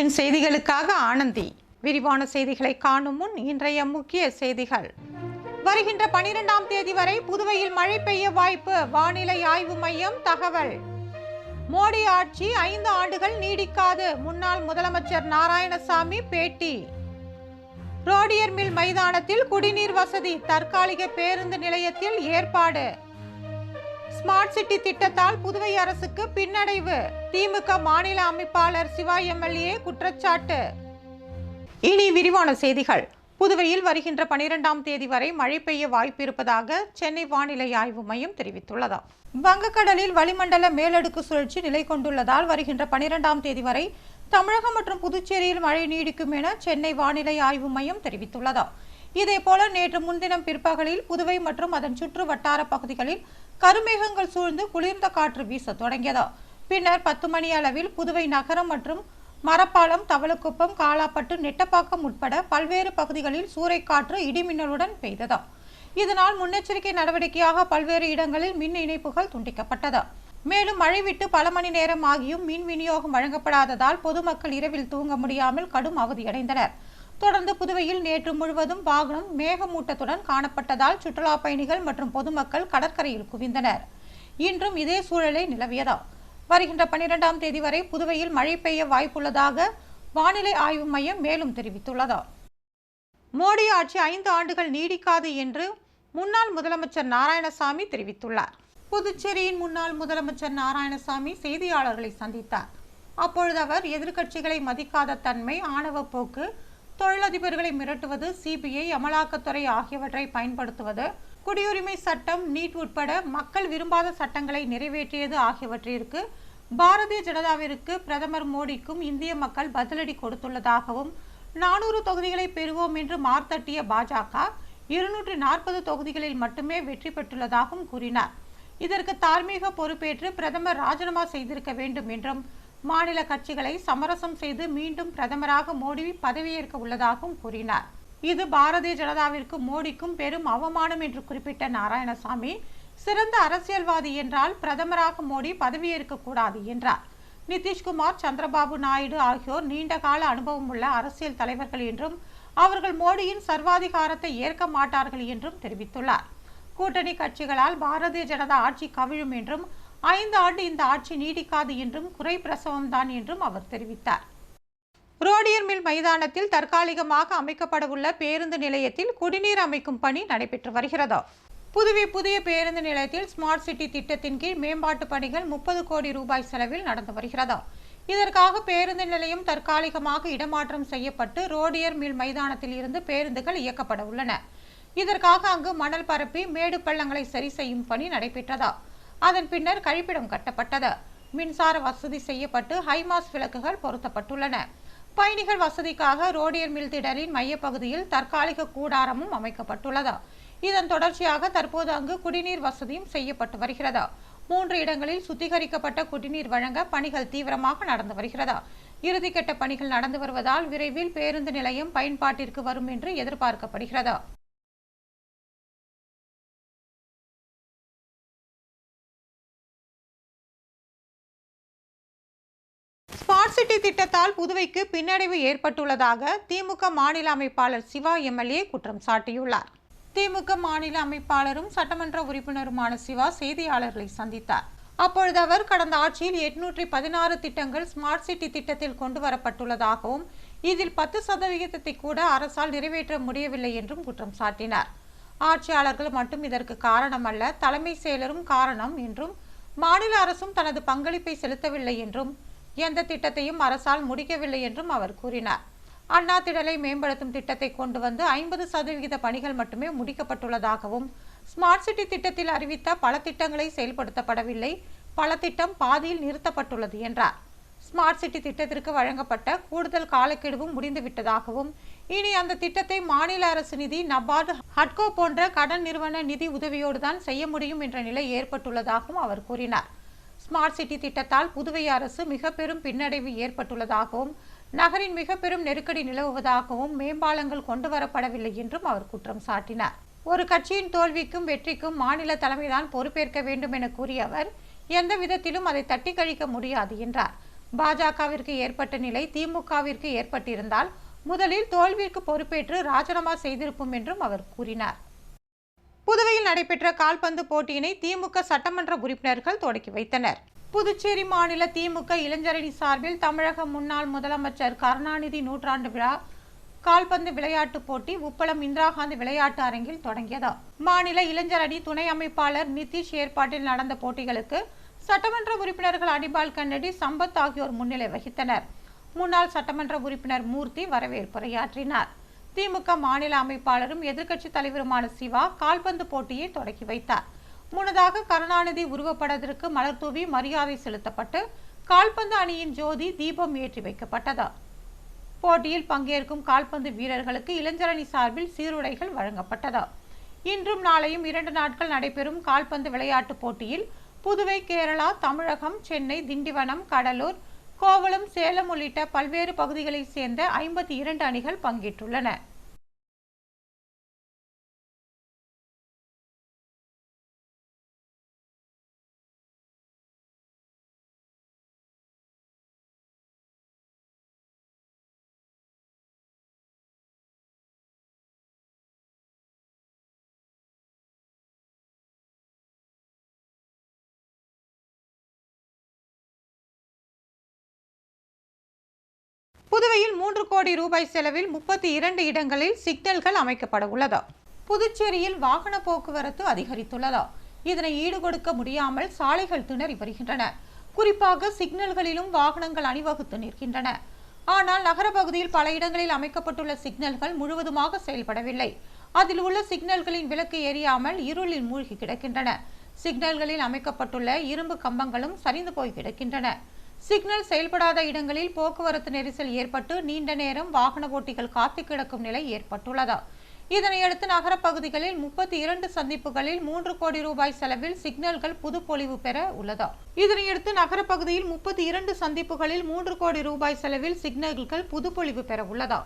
Vision செய்திகளுக்காக ஆனந்தி. விரிவான செய்திகளை காணும் முன் இன்றைய முக்கிய செய்திகள். வருகின்ற பனிரெண்டாம் தேதி வரை புதுவையில் மழை பெய்ய வாய்ப்பு. வானிலை ஆய்வு மையம் தகவல். மோடி ஆட்சி ஐந்து ஆண்டுகள் நீடிக்காது. முன்னாள் முதலமைச்சர் நாராயணசாமி பேட்டி. ரோடியர் மில் மைதானத்தில் குடிநீர் வசதி. தற்காலிக பேருந்து நிலையத்தில் ஏற்பாடு. ஸ்மார்ட் சிட்டி திட்டத்தால் புதுவை அரசுக்கு பின்னடைவு. திமுக மாநில அமைப்பாளர் சிவா எம்எல்ஏ குற்றச்சாட்டு. இனி விரிவான செய்திகள். புதுவையில் வருகின்ற பனிரெண்டாம் தேதி வரை மழை பெய்ய வாய்ப்பு இருப்பதாக சென்னை வானிலை ஆய்வு மையம் தெரிவித்துள்ளது. வங்கக்கடலில் வளிமண்டல மேலடுக்கு சுழற்சி நிலை கொண்டுள்ளதால் வருகின்ற பனிரெண்டாம் தேதி வரை தமிழகம் மற்றும் புதுச்சேரியில் மழை நீடிக்கும் என சென்னை வானிலை ஆய்வு மையம் தெரிவித்துள்ளது. இதேபோல நேற்று முன்தினம் பிற்பகலில் புதுவை மற்றும் அதன் சுற்று வட்டார பகுதிகளில் கருமேகங்கள் சூழ்ந்து குளிர்ந்த காற்று வீச தொடங்கியது. பின்னர் பத்து மணி அளவில் புதுவை நகரம் மற்றும் மரப்பாலம் தவளக்குப்பம் காலாப்பட்டு நெட்டப்பாக்கம் உட்பட பல்வேறு பகுதிகளில் சூறைக்காற்று இடிமின்னலுடன் பெய்தது. இதனால் முன்னெச்சரிக்கை நடவடிக்கையாக பல்வேறு இடங்களில் மின் இணைப்புகள் துண்டிக்கப்பட்டது. மேலும் மழை விட்டு பல மணி நேரம் ஆகியும் மின் விநியோகம் வழங்கப்படாததால் பொதுமக்கள் இரவில் தூங்க முடியாமல் கடும் அவதியடைந்தனர். தொடர்ந்து புதுவையில் நேற்று முழுவதும் வாகனம் மேகமூட்டத்துடன் காணப்பட்டதால் சுற்றுலா பயணிகள் மற்றும் பொதுமக்கள் கடற்கரையில் குவிந்தனர். இன்றும் இதே சூழலை நிலவியதா வருகின்ற பனிரெண்டாம் தேதி வரை புதுவையில் மழை பெய்ய வாய்ப்புள்ளதாக வானிலை ஆய்வு மையம் மேலும் தெரிவித்துள்ளது. மோடி ஆட்சி ஐந்து ஆண்டுகள் நீடிக்காது என்று முன்னாள் முதலமைச்சர் நாராயணசாமி தெரிவித்துள்ளார். புதுச்சேரியின் முன்னாள் முதலமைச்சர் நாராயணசாமி செய்தியாளர்களை சந்தித்தார். அப்பொழுது அவர் எதிர்க்கட்சிகளை மதிக்காத தன்மை ஆணவ போக்கு தொழிலதிபர்களை மிரட்டுவது சிபிஐ அமலாக்கத்துறை ஆகியவற்றை பயன்படுத்துவது குடியுரிமை சட்டம் நீட் உட்பட மக்கள் விரும்பாத சட்டங்களை நிறைவேற்றியது ஆகியவற்றிற்கு பாரதிய ஜனதாவிற்கு பிரதமர் மோடிக்கும் இந்திய மக்கள் பதிலடி கொடுத்துள்ளதாகவும் நானூறு தொகுதிகளை பெறுவோம் என்று மார்த்தட்டிய பாஜக இருநூற்றி நாற்பது தொகுதிகளில் மட்டுமே வெற்றி பெற்றுள்ளதாகவும் கூறினார். இதற்கு தார்மீக பொறுப்பேற்று பிரதமர் ராஜினாமா செய்திருக்க வேண்டும் என்றும் மாநில கட்சிகளை சமரசம் செய்து மீண்டும் பிரதமராக மோடி பதவியேற்க உள்ளதாகவும் கூறினார். இது பாரதிய ஜனதாவிற்கு மோடிக்கும் பெரும் அவமானம் என்று குறிப்பிட்ட நாராயணசாமி சிறந்த அரசியல்வாதி என்றால் பிரதமராக மோடி பதவியேற்க கூடாது என்றார். நிதிஷ்குமார் சந்திரபாபு நாயுடு ஆகியோர் நீண்ட கால அனுபவம் உள்ள அரசியல் தலைவர்கள் என்றும் அவர்கள் மோடியின் சர்வாதிகாரத்தை ஏற்க மாட்டார்கள் என்றும் தெரிவித்துள்ளார். கூட்டணி கட்சிகளால் பாரதிய ஜனதா ஆட்சி கவிழும் என்றும் ஐந்து ஆண்டு இந்த ஆட்சி நீடிக்காது என்றும் குறை பிரசவம்தான் என்றும் அவர் தெரிவித்தார். ரோடியர் மில் மைதானத்தில் தற்காலிகமாக அமைக்கப்படவுள்ள பேருந்து நிலையத்தில் குடிநீர் அமைக்கும் பணி நடைபெற்று வருகிறது. புதுவை புதிய பேருந்து நிலையத்தில் ஸ்மார்ட் சிட்டி திட்டத்தின் கீழ் மேம்பாட்டு பணிகள் முப்பது கோடி ரூபாய் செலவில் நடந்து வருகிறது. இதற்காக பேருந்து நிலையம் தற்காலிகமாக இடமாற்றம் செய்யப்பட்டு ரோடியர் மில் மைதானத்தில் இருந்து பேருந்துகள் இயக்கப்பட உள்ளன. இதற்காக அங்கு மணல் பரப்பி மேடு பள்ளங்களை சரி செய்யும் பணி நடைபெற்றதா. அதன் பின்னர் கழிப்பிடம் கட்டப்பட்டது. மின்சார வசதி செய்யப்பட்டு ஹைமாஸ் விளக்குகள் பொருத்தப்பட்டுள்ளன. பயணிகள் வசதிக்காக ரோடியர் மில் திடலின் மையப்பகுதியில் தற்காலிக கூடாரமும் அமைக்கப்பட்டுள்ளது. இதன் தொடர்ச்சியாக தற்போது அங்கு குடிநீர் வசதியும் செய்யப்பட்டு வருகிறது. மூன்று இடங்களில் சுத்திகரிக்கப்பட்ட குடிநீர் வழங்க பணிகள் தீவிரமாக நடந்து வருகிறது. இறுதிக்கட்ட பணிகள் நடந்து வருவதால் விரைவில் பேருந்து நிலையம் பயன்பாட்டிற்கு வரும் என்று எதிர்பார்க்கப்படுகிறது. ஸ்மார்ட் திட்டத்தால் புதுவைக்கு பின்னடைவு ஏற்பட்டுள்ளதாக திமுக மாநில அமைப்பாளர் சிவா எம்எல்ஏ குற்றம் சாட்டியுள்ளார். திமுக மாநில அமைப்பாளரும் சட்டமன்ற உறுப்பினருமான சிவா செய்தியாளர்களை சந்தித்தார். அப்பொழுது அவர் கடந்த ஆட்சியில் எட்நூற்றி பதினாறு திட்டங்கள் ஸ்மார்ட் சிட்டி திட்டத்தில் கொண்டு வரப்பட்டுள்ளதாகவும் இதில் பத்து சதவிகிதத்தை கூட அரசால் நிறைவேற்ற முடியவில்லை என்றும் குற்றம் சாட்டினார். ஆட்சியாளர்கள் மட்டும் இதற்கு காரணம் அல்ல தலைமை செயலரும் காரணம் என்றும் மாநில அரசும் தனது பங்களிப்பை செலுத்தவில்லை என்றும் எந்த திட்டத்தையும் அரசால் முடிக்கவில்லை என்றும் அவர் கூறினார். அண்ணா திடலை மேம்படுத்தும் திட்டத்தை கொண்டு வந்து ஐம்பது சதவிகித பணிகள் மட்டுமே முடிக்கப்பட்டுள்ளதாகவும் ஸ்மார்ட் சிட்டி திட்டத்தில் அறிவித்த பல திட்டங்களை செயல்படுத்தப்படவில்லை பல திட்டம் பாதியில் நிறுத்தப்பட்டுள்ளது என்றார். ஸ்மார்ட் சிட்டி திட்டத்திற்கு வழங்கப்பட்ட கூடுதல் காலக்கெடுவும் முடிந்துவிட்டதாகவும் இனி அந்த திட்டத்தை மாநில அரசு நிதி நபார்டு ஹட்கோ போன்ற கடன் நிறுவன நிதி உதவியோடு தான் செய்ய முடியும் என்ற நிலை ஏற்பட்டுள்ளதாகவும் அவர் கூறினார். ஸ்மார்ட் சிட்டி திட்டத்தால் புதுவை அரசு மிக பெரும் பின்னடைவு ஏற்பட்டுள்ளதாகவும் நகரின் மிக பெரும் நெருக்கடி நிலவுவதாகவும் மேம்பாலங்கள் கொண்டு வரப்படவில்லை என்றும் அவர் குற்றம் சாட்டினார். ஒரு கட்சியின் தோல்விக்கும் வெற்றிக்கும் மாநில தலைமைதான் பொறுப்பேற்க வேண்டும் என கூறிய அவர் எந்த விதத்திலும் அதை தட்டி கழிக்க முடியாது என்றார். பாஜகவிற்கு ஏற்பட்ட நிலை திமுகவிற்கு ஏற்பட்டிருந்தால் முதலில் தோல்விற்கு பொறுப்பேற்று ராஜினாமா செய்திருப்போம் என்றும் அவர் கூறினார். புதுவையில் நடைபெற்ற கால்பந்து போட்டியினை திமுக சட்டமன்ற உறுப்பினர்கள் தொடக்கி வைத்தனர். புதுச்சேரி மாநில திமுக இளைஞரணி சார்பில் தமிழக முன்னாள் முதலமைச்சர் கருணாநிதி நூற்றாண்டு விழா கால்பந்து விளையாட்டுப் போட்டி உப்பளம் இந்திரா காந்தி விளையாட்டு அரங்கில் தொடங்கியது. மாநில இளைஞர் அணி துணை அமைப்பாளர் நிதிஷ் ஏற்பாட்டில் நடந்த போட்டிகளுக்கு சட்டமன்ற உறுப்பினர்கள் அனிபால் கன்னடி சம்பத் ஆகியோர் முன்னிலை வகித்தனர். முன்னாள் சட்டமன்ற உறுப்பினர் மூர்த்தி வரவேற்புரையாற்றினார். திமுக மாநில அமைப்பாளரும் எதிர்க்கட்சி தலைவருமான சிவா கால்பந்து போட்டியை தொடக்கி வைத்தார். முன்னதாக கருணாநிதி உருவப்படத்திற்கு மலர் தூவி மரியாதை செலுத்தப்பட்டு கால்பந்து அணியின் ஜோதி தீபம் ஏற்றி வைக்கப்பட்டது. போட்டியில் பங்கேற்கும் கால்பந்து வீரர்களுக்கு இளைஞரணி சார்பில் சீருடைகள் வழங்கப்பட்டது. இன்றும் நாளையும் இரண்டு நாட்கள் நடைபெறும் கால்பந்து விளையாட்டுப் போட்டியில் புதுவை கேரளா தமிழகம் சென்னை திண்டிவனம் கடலூர் கோவளம் சேலம் உள்ளிட்ட பல்வேறு பகுதிகளைச் சேர்ந்த ஐம்பத்தி இரண்டு அணிகள் பங்கேற்றுள்ளன. புதுவையில் மூன்று கோடி ரூபாய் செலவில் முப்பத்தி இரண்டு இடங்களில் சிக்னல்கள் அமைக்கப்பட உள்ளது புதுச்சேரியில் வாகன போக்குவரத்து அதிகரித்துள்ளது. இதனை ஈடுகொடுக்க முடியாமல் சாலைகள் திணறி வருகின்றன. குறிப்பாக சிக்னல்களிலும் வாகனங்கள் அணிவகுத்து நிற்கின்றன. ஆனால் நகர பகுதியில் பல இடங்களில் அமைக்கப்பட்டுள்ள சிக்னல்கள் முழுவதுமாக செயல்படவில்லை. அதில் உள்ள சிக்னல்களின் விளக்கு எரியாமல் இருளில் மூழ்கி கிடக்கின்றன. சிக்னல்களில் அமைக்கப்பட்டுள்ள இரும்பு கம்பங்களும் சரிந்து போய் கிடக்கின்றன. சிக்னல் செயல்படாத இடங்களில் போக்குவரத்து நெரிசல் ஏற்பட்டு நீண்ட நேரம் வாகன ஓட்டிகள் காத்து கிடக்கும் நிலை ஏற்பட்டுள்ளது. இதனையடுத்து நகரப்பகுதிகளில் முப்பத்தி இரண்டு சந்திப்புகளில் மூன்று கோடி ரூபாய் செலவில் சிக்னல்கள் புதுப்பொலிவு பெற உள்ளது. இதனையடுத்து நகரப்பகுதியில் முப்பத்தி இரண்டு சந்திப்புகளில் மூன்று கோடி ரூபாய் செலவில் சிக்னல்கள் புதுப்பொலிவு பெற உள்ளது.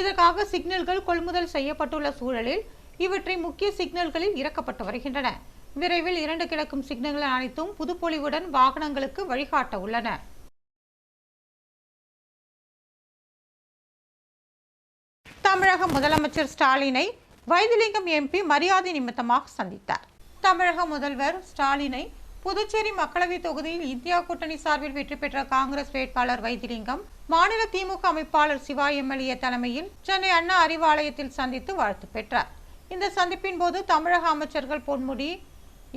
இதற்காக சிக்னல்கள் கொள்முதல் செய்யப்பட்டுள்ள சூழலில் இவற்றை முக்கிய சிக்னல்களில் இறக்கப்பட்டு வருகின்றன. விரைவில் இரண்டு கிடக்கும் சிக்னல்கள் அனைத்தும் புதுப்பொலிவுடன் வாகனங்களுக்கு வழிகாட்ட உள்ளன. தமிழக முதலமைச்சர் ஸ்டாலினை வைத்திலிங்கம் எம்பி மரியாதை நிமித்தமாக சந்தித்தார். தமிழக முதல்வர் ஸ்டாலினை புதுச்சேரி மக்களவை தொகுதியில் இந்தியா கூட்டணி சார்பில் வெற்றி பெற்ற காங்கிரஸ் வேட்பாளர் வைத்திலிங்கம் மாநில திமுக அமைப்பாளர் சிவா எம்எல்ஏ தலைமையில் சென்னை அண்ணா அறிவாலயத்தில் சந்தித்து வாழ்த்து பெற்றார். இந்த சந்திப்பின் போது தமிழக அமைச்சர்கள் பொன்முடி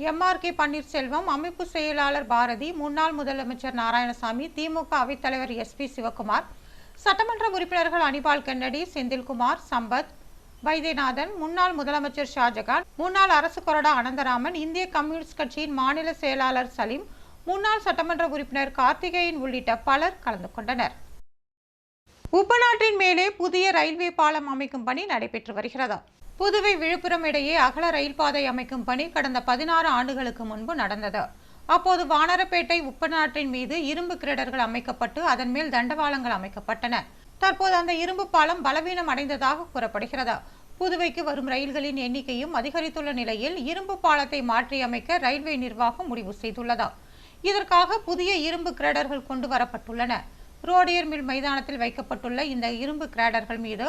எம்ஆர் கே பன்னீர்செல்வம் அமைப்பு செயலாளர் பாரதி முன்னாள் முதலமைச்சர் நாராயணசாமி திமுக அவைத்தலைவர் எஸ் பி சிவகுமார் சட்டமன்ற உறுப்பினர்கள் அனிபால் கென்னடி செந்தில்குமார் சம்பத் வைத்தியநாதன் முன்னாள் முதலமைச்சர் ஷாஜகான் முன்னாள் அரசு கொறடா அனந்தராமன் இந்திய கம்யூனிஸ்ட் கட்சியின் மாநில செயலாளர் சலீம் முன்னாள் சட்டமன்ற உறுப்பினர் கார்த்திகேயன் உள்ளிட்ட பலர் கலந்து கொண்டனர். உப்பநாட்டின் மேலே புதிய ரயில்வே பாலம் அமைக்கும் பணி நடைபெற்று வருகிறது. புதுவை விழுப்புரம் இடையே அகல ரயில் பாதை அமைக்கும் பணி கடந்த பதினாறு ஆண்டுகளுக்கு முன்பு நடந்தது. அப்போது வானரப்பேட்டை உப்பநாட்டின் மீது இரும்பு கிரேடர்கள் அமைக்கப்பட்டு அதன் மேல் தண்டவாளங்கள் அமைக்கப்பட்டன. தற்போது அந்த இரும்பு பாலம் பலவீனம் அடைந்ததாக கூறப்படுகிறது. புதுவைக்கு வரும் ரயில்களின் எண்ணிக்கையும் அதிகரித்துள்ள நிலையில் இரும்பு பாலத்தை மாற்றியமைக்க ரயில்வே நிர்வாகம் முடிவு செய்துள்ளது. இதற்காக புதிய இரும்பு கிரேடர்கள் கொண்டு வரப்பட்டுள்ளன. ரோடியர் மில் மைதானத்தில் வைக்கப்பட்டுள்ள இந்த இரும்பு கிரேடர்கள் மீது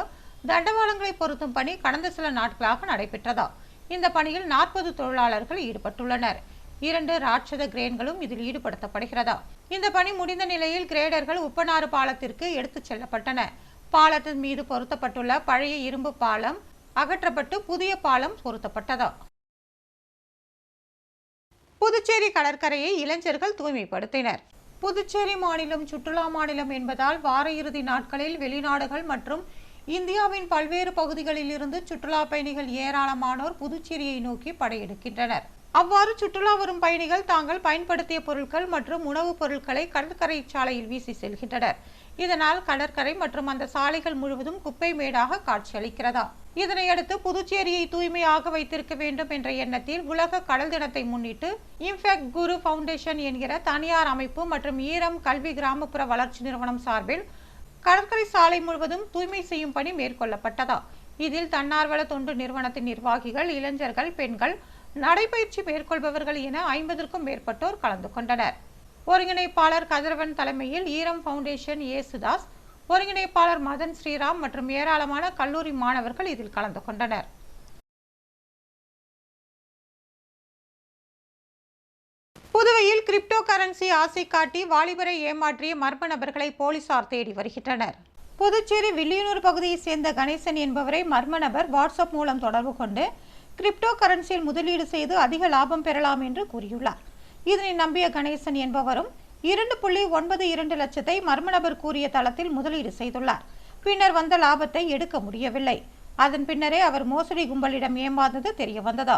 தண்டவாளங்களை பொருத்தும் பணி கடந்த சில நாட்களாக நடைபெற்றதா? இந்த பணியில் நாற்பது தொழிலாளர்கள் ஈடுபட்டுள்ளனர். இரண்டு ராட்சத கிரேன்களும் இதில் ஈடுபடுத்தப்படுகிறதா? இந்த பணி முடிந்த நிலையில் கிரேடர்கள் உப்பனாறு பாலத்திற்கு எடுத்துச் செல்லப்பட்டன. பாலத்தின் மீது பொருத்தப்பட்டுள்ள பழைய இரும்பு பாலம் அகற்றப்பட்டு புதிய பாலம் பொருத்தப்பட்டதா? புதுச்சேரி கடற்கரையை இளைஞர்கள் தூய்மைப்படுத்தினர். புதுச்சேரி மாநிலம் சுற்றுலா மாநிலம் என்பதால் வார இறுதி நாட்களில் வெளிநாடுகள் மற்றும் இந்தியாவின் பல்வேறு பகுதிகளில் இருந்து சுற்றுலா பயணிகள் ஏராளமானோர் புதுச்சேரியை நோக்கி படையெடுக்கின்றனர். அவ்வாறு சுற்றுலா வரும் பயணிகள் தாங்கள் பயன்படுத்திய பொருட்கள் மற்றும் உணவுப் பொருட்களை கடற்கரை சாலையில் வீசி செல்கின்றனர். இதனால் கடற்கரை மற்றும் அந்த சாலைகள் முழுவதும் குப்பை மேடாக காட்சியளிக்கிறதா? இதனையடுத்து புதுச்சேரியை தூய்மையாக வைத்திருக்க வேண்டும் என்ற எண்ணத்தில் உலக கடல் தினத்தை முன்னிட்டு இம்பேக்ட் குரு ஃபவுண்டேஷன் என்கிற தனியார் அமைப்பு மற்றும் ஈரம் கல்வி கிராமப்புற வளர்ச்சி நிறுவனம் சார்பில் கடற்கரை சாலை முழுவதும் தூய்மை செய்யும் பணி மேற்கொள்ளப்பட்டதா? இதில் தன்னார்வல தொண்டு நிறுவனத்தின் நிர்வாகிகள் இளைஞர்கள் பெண்கள் நடைபயிற்சி மேற்கொள்பவர்கள் என ஐம்பதற்கும் மேற்பட்டோர் கலந்து கொண்டனர். ஒருங்கிணைப்பாளர் கதிரவன் தலைமையில் ஈரம் ஃபவுண்டேஷன் ஏசுதாஸ் ஒருங்கிணைப்பாளர் மதன் ஸ்ரீராம் மற்றும் ஏராளமான கல்லூரி மாணவர்கள் இதில் கலந்து கொண்டனர். புதுவையில் கிரிப்டோ கரன்சி ஆசை காட்டி வாலிபரை ஏமாற்றிய மர்ம நபர்களை போலீசார் தேடி வருகின்றனர். புதுச்சேரி வில்லியனூர் பகுதியைச் சேர்ந்த கணேசன் என்பவரை மர்ம நபர் வாட்ஸ்அப் மூலம் தொடர்பு கொண்டு கிரிப்டோ கரன்சியில் முதலீடு செய்து அதிக லாபம் பெறலாம் என்று கூறியுள்ளார். இதனை நம்பிய கணேசன் என்பவரும் இரண்டு புள்ளி ஒன்பது இரண்டு லட்சத்தை மர்ம நபர் கூறிய தளத்தில் முதலீடு செய்துள்ளார். பின்னர் வந்த லாபத்தை எடுக்க முடியவில்லை. அதன் பின்னரே அவர் மோசடி கும்பலிடம் ஏமாந்தது தெரிய வந்ததா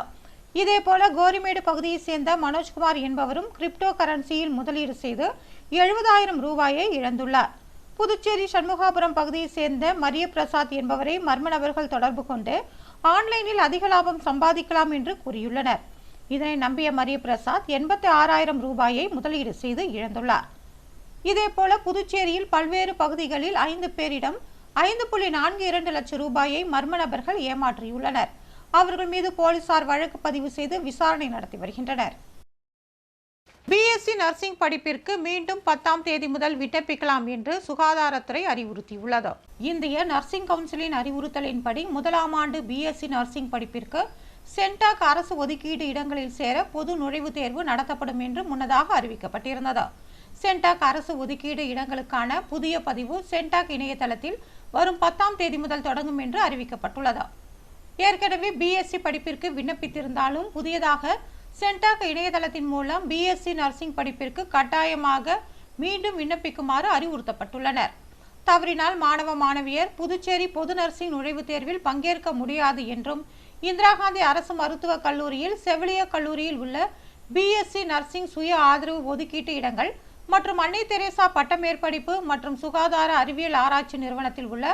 இதேபோல கோரிமேடு பகுதியைச் சேர்ந்த மனோஜ்குமார் என்பவரும் கிரிப்டோ கரன்சியில் முதலீடு செய்து எழுபதாயிரம் ரூபாயை இழந்துள்ளார். புதுச்சேரி சண்முகாபுரம் பகுதியைச் சேர்ந்த மரிய பிரசாத் என்பவரை மர்ம நபர்கள் தொடர்பு கொண்டு ஆன்லைனில் அதிக லாபம் சம்பாதிக்கலாம் என்று கூறியுள்ளனர். இதனை நம்பிய மரிய பிரசாத் எண்பத்தி ஆறாயிரம் ரூபாயை முதலீடு செய்து இழந்துள்ளார். இதேபோல புதுச்சேரியில் பல்வேறு பகுதிகளில் ஐந்து பேரிடம் ஐந்து புள்ளி நான்கு இரண்டு லட்சம் ரூபாயை மர்ம நபர்கள் ஏமாற்றியுள்ளனர். அவர்கள் மீது போலீசார் வழக்கு பதிவு செய்து விசாரணை நடத்தி வருகின்றனர். பிஎஸ்சி நர்சிங் படிப்பிற்கு மீண்டும் பத்தாம் தேதி முதல் விண்ணப்பிக்கலாம் என்று சுகாதாரத்துறை அறிவுறுத்தியுள்ளது. இந்திய நர்சிங் கவுன்சிலின் அறிவுறுத்தலின்படி முதலாம் ஆண்டு பிஎஸ்சி நர்சிங் படிப்பிற்கு சென்டாக் அரசு ஒதுக்கீடு இடங்களில் சேர பொது நுழைவுத் தேர்வு நடத்தப்படும் என்று முன்னதாக அறிவிக்கப்பட்டிருந்தது. சென்டாக் அரசு ஒதுக்கீடு இடங்களுக்கான புதிய பதிவு சென்டாக் இணையதளத்தில் வரும் பத்தாம் தேதி முதல் தொடங்கும் என்று அறிவிக்கப்பட்டுள்ளது. ஏற்கனவே பிஎஸ்சி படிப்பிற்கு விண்ணப்பித்திருந்தாலும் புதியதாக சென்டாக் இணையதளத்தின் மூலம் பிஎஸ்சி நர்சிங் படிப்பிற்கு கட்டாயமாக மீண்டும் விண்ணப்பிக்குமாறு அறிவுறுத்தப்பட்டுள்ளனர். தவறினால் மாணவ மாணவியர் புதுச்சேரி பொது நர்சிங் நுழைவுத் தேர்வில் பங்கேற்க முடியாது என்றும் இந்திரா காந்தி அரசு மருத்துவக் கல்லூரியில் செவிலியர் கல்லூரியில் உள்ள பிஎஸ்சி நர்சிங் சுய ஆதரவு ஒதுக்கீட்டு இடங்கள் மற்றும் அன்னை தெரேசா பட்டமேற்படிப்பு மற்றும் சுகாதார அறிவியல் ஆராய்ச்சி நிறுவனத்தில் உள்ள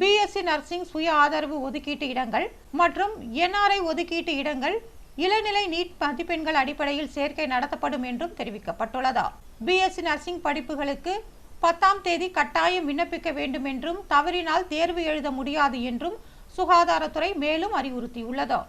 பிஎஸ்சி நர்சிங் சுய ஆதரவு ஒதுக்கீட்டு இடங்கள் மற்றும் என்ஆர்ஐ ஒதுக்கீட்டு இடங்கள் இளநிலை நீட் மதிப்பெண்கள் அடிப்படையில் சேர்க்கை நடத்தப்படும் என்றும் தெரிவிக்கப்பட்டுள்ளதா? பிஎஸ்சி நர்சிங் படிப்புகளுக்கு பத்தாம் தேதி கட்டாயம் விண்ணப்பிக்க வேண்டும் என்றும் தவறினால் தேர்வு எழுத முடியாது என்றும் சுகாதாரத்துறை மேலும் அறிவுறுத்தியுள்ளது.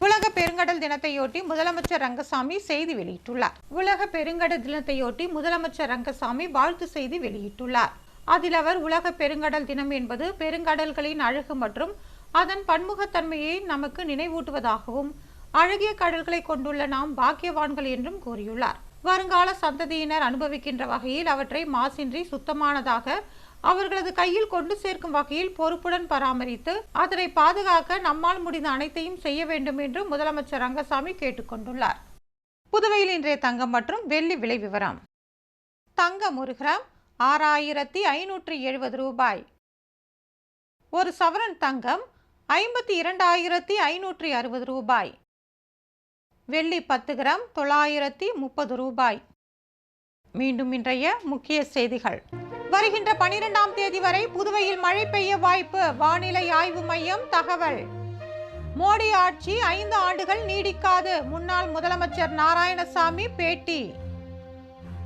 உலக பெருங்கடல் தினத்தையொட்டி முதலமைச்சர் ரங்கசாமி செய்தி வெளியிட்டுள்ளார். உலக பெருங்கடல் தினத்தையொட்டி முதலமைச்சர் ரங்கசாமி வாழ்த்து செய்தி வெளியிட்டுள்ளார். அதில் அவர் உலக பெருங்கடல் தினம் என்பது பெருங்கடல்களின் அழகு மற்றும் அதன் பன்முகத்தன்மையை நமக்கு நினைவூட்டுவதாகவும் அழகிய கடல்களை கொண்டுள்ள நாம் பாக்கியவான்கள் என்றும் கூறியுள்ளார். வருங்கால சந்ததியினர் அனுபவிக்கின்ற வகையில் அவற்றை மாசின்றி சுத்தமானதாக அவர்களது கையில் கொண்டு சேர்க்கும் வகையில் பொறுப்புடன் பராமரித்து அதனை பாதுகாக்க நம்மால் முடிந்த அனைத்தையும் செய்ய வேண்டும் என்று முதலமைச்சர் ரங்கசாமி கேட்டுக்கொண்டுள்ளார் புதுவையில் இன்றைய தங்கம் மற்றும் வெள்ளி விலை விவரம். தங்கம் ஒரு கிராம் ஆறாயிரத்தி ஐநூற்றி எழுபது ரூபாய். ஒரு சவரன் தங்கம் ஐம்பத்தி இரண்டாயிரத்தி ஐநூற்றி அறுபது ரூபாய். வெள்ளி பத்து கிராம் தொள்ளாயிரத்தி முப்பது ரூபாய். மீண்டும் இன்றைய முக்கிய செய்திகள். வருகின்ற பனிரெண்டாம் தேதி வரை புதுவையில் மழை பெய்ய வாய்ப்பு. வானிலை ஆய்வு மையம் தகவல். மோடி ஆட்சி ஐந்து ஆண்டுகள் நீடிக்காது. முன்னாள் முதலமைச்சர் நாராயணசாமி பேட்டி.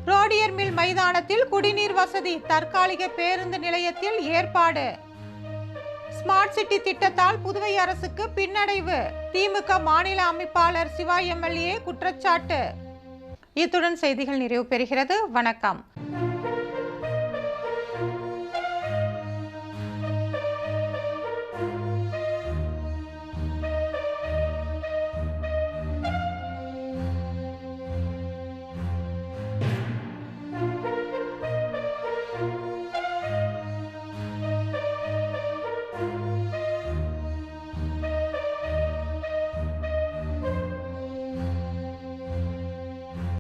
ரோடியர் மில் மைதானத்தில் குடிநீர் வசதி தற்காலிக பேருந்து நிலையத்தில் ஏற்பாடு. ஸ்மார்ட் சிட்டி திட்டத்தால் புதுவை அரசுக்கு பின்னடைவு. திமுக மாநில அமைப்பாளர் சிவா எம்எல்ஏ குற்றச்சாட்டு. இத்துடன் செய்திகள் நிறைவு பெறுகிறது. வணக்கம்.